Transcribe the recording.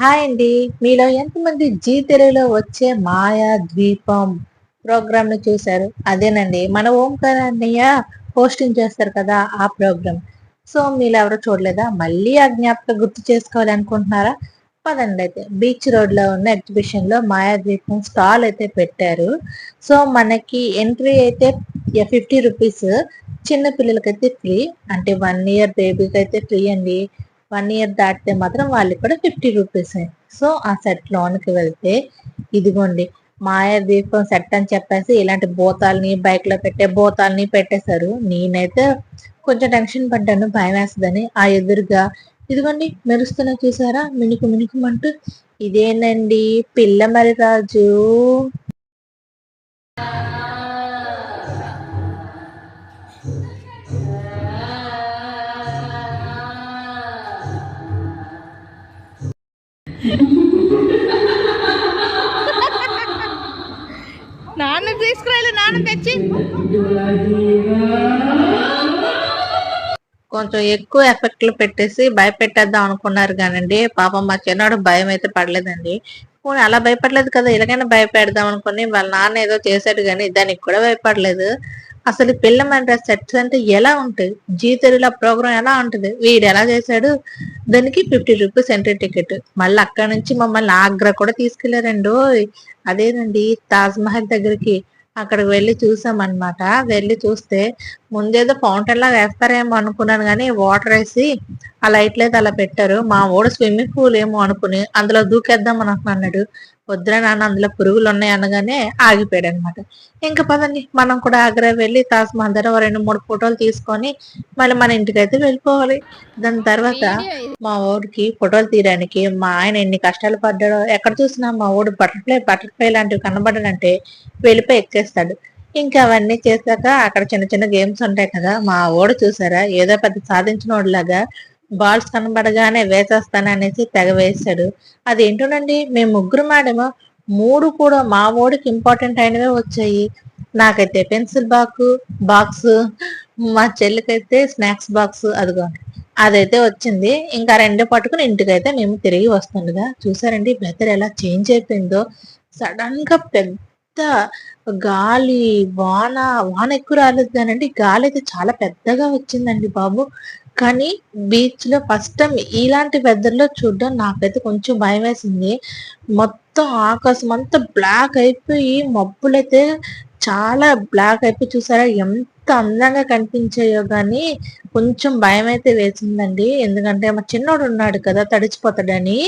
Hi అండి. మీలో ఎంతమంది జీ తెలుగులో వచ్చే మాయా ద్వీపం ప్రోగ్రామ్ని చూశారు? అదేనండి. మన ఓంకార్ అన్నయ్య హోస్టింగ్ చేస్తారు కదా ఆ ప్రోగ్రామ్ సో మీరు ఎవరు చూడలేదా? మళ్ళీ ఆ జ్ఞాపకం గుర్తు చేసుకోవాలి అనుకుంటున్నారా పదండి అయితే. బీచ్ రోడ్లో ఉన్న ఎగ్జిబిషన్లో మాయా ద్వీపం స్టాల్ అయితే పెట్టారు. సో మనకి ఎంట్రీ అయితే ఫిఫ్టీ రూపీస్ చిన్న పిల్లలకైతే ఫ్రీ. అంటే వన్ ఇయర్ బేబీకి అయితే ఫ్రీ అండి. వన్ ఇయర్ దాటితే మాత్రం వాళ్ళకి కూడా ఫిఫ్టీ రూపీస్ సో ఆ సెట్ లోనికి వెళ్తే ఇదిగోండి మాయ దీపం సెట్ అని చెప్పేసి ఇలాంటి బోతాల్ని బైక్లో పెట్టే బోతాల్ని పెట్టేశారు. నేనైతే కొంచెం టెన్షన్ పడ్డాను భయం వేస్తుందని. ఆ ఎదురుగా ఇదిగోండి మెరుస్తున్నా చూసారా? మినుకు మినుకుమంటూ ఇదేనండి పిల్ల మరి నాన్న తీసుకురాలి నాన్న తెచ్చి. కొంచెం ఎక్కువ ఎఫెక్ట్లు పెట్టేసి భయపెట్టేద్దాం అనుకున్నారు కానండి. పాపం మా చిన్నవాడు భయం అయితే పడలేదండి. పోనీ అలా భయపడలేదు కదా ఇలాగైనా భయపెడదాం అనుకుని వాళ్ళ నాన్న ఏదో చేశాడు కానీ దానికి కూడా భయపడలేదు. అసలు పిల్ల సెట్స్ అంటే ఎలా ఉంటాయి? జీ తెలుగులో ప్రోగ్రామ్ ఎలా ఉంటుంది? వీడు ఎలా చేశాడు? దానికి ఫిఫ్టీ రూపీస్ ఎంట్రీ టికెట్. మళ్ళీ అక్కడ నుంచి మమ్మల్ని ఆగ్రా కూడా తీసుకెళ్ళారండి. అదేనండి తాజ్ మహల్ దగ్గరికి అక్కడికి వెళ్ళి చూసామన్నమాట. వెళ్ళి చూస్తే ముందేదో ఫౌంటైన్ లా వేస్తారేమో అనుకున్నాను కానీ వాటర్ వేసి ఆ లైట్లు అయితే అలా పెట్టారు. మా ఓడు స్విమ్మింగ్ పూల్ ఏమో అనుకుని అందులో దూకేద్దాం అని అన్నాడు వద్దురా నాన్న అందులో పురుగులు ఉన్నాయి అనగానే ఆగిపోయాడు అనమాట ఇంకా పదండి మనం కూడా ఆగ్రా వెళ్ళి తాజ్ మహల్ దగ్గర రెండు మూడు ఫోటోలు తీసుకొని మళ్ళీ మన ఇంటికి అయితే వెళ్ళిపోవాలి. దాని తర్వాత మా ఊరికి ఫోటోలు తీయడానికి మా ఆయన ఎన్ని కష్టాలు పడ్డాడో ఎక్కడ చూసినా మా ఊడు బటర్ఫ్లై బటర్ఫ్లై లాంటివి కనబడడంటే వెళ్ళిపోయి ఎక్కేస్తాడు. ఇంకా అవన్నీ చేశాక అక్కడ చిన్న చిన్న గేమ్స్ ఉంటాయి కదా మా ఓడు చూసారా? ఏదో పెద్ద సాధించిన వాడిలాగా బాల్స్ కనబడగానే వేసేస్తాననేసి తెగ అది అదేంటోనండి మేము ముగ్గురు మాడేమో మూడు కూడా మా ఓడికి ఇంపార్టెంట్ అయినవే వచ్చాయి. నాకైతే పెన్సిల్ బాక్స్ బాక్స్ మా చెల్లికైతే స్నాక్స్ బాక్స్ అదిగో. అదైతే వచ్చింది. ఇంకా రెండు పట్టుకుని ఇంటికైతే మేము తిరిగి వస్తుండగా చూసారండి వెదర్ ఎలా చేంజ్ అయిపోయిందో. సడన్గా పెద్ద గాలి వాన వాన ఎక్కువ రాలేదు కానండి గాలి అయితే చాలా పెద్దగా వచ్చిందండి బాబు. కానీ బీచ్లో ఫస్ట్ టైం ఇలాంటి వెదర్లో చూడడం నాకైతే కొంచెం భయం వేసింది మొత్తం ఆకాశం అంతా బ్లాక్ అయిపోయి మబ్బులైతే చాలా బ్లాక్ అయిపోయి చూసారా ఎంత అందంగా కనిపించాయో కానీ కొంచెం భయం అయితే వేసిందండి. ఎందుకంటే మా చిన్నోడు ఉన్నాడు కదా తడిచిపోతాడని.